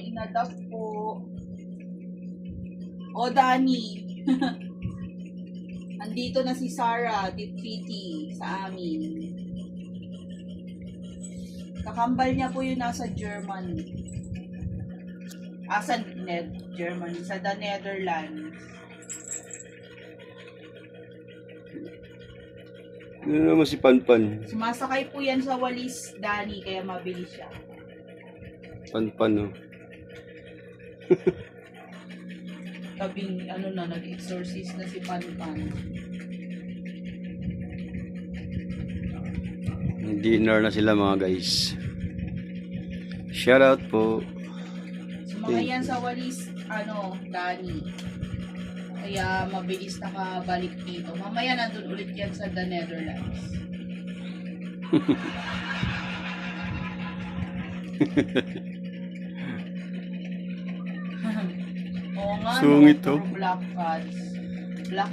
inadapt po. O, Dani. Andito na si Sarah, Ditpiti, sa amin. Kakambal niya po yung nasa German. Ah, sa Net, Germany, sa the Netherlands. Ano naman si Panpan? Sumasakay po yan sa walis, Dani, kaya mabilis siya. Panpan, oh. Tabing, ano na, nag-exorcist na si Panpan. Dinner na sila mga guys. Shout out po. Sumakay yan sa walis, ano, Dani. Kaya mabilis nakabalik dito. Mamaya nandun ulit yan sa the Netherlands. Oo nga, Sungit no, to. puro black cats. Black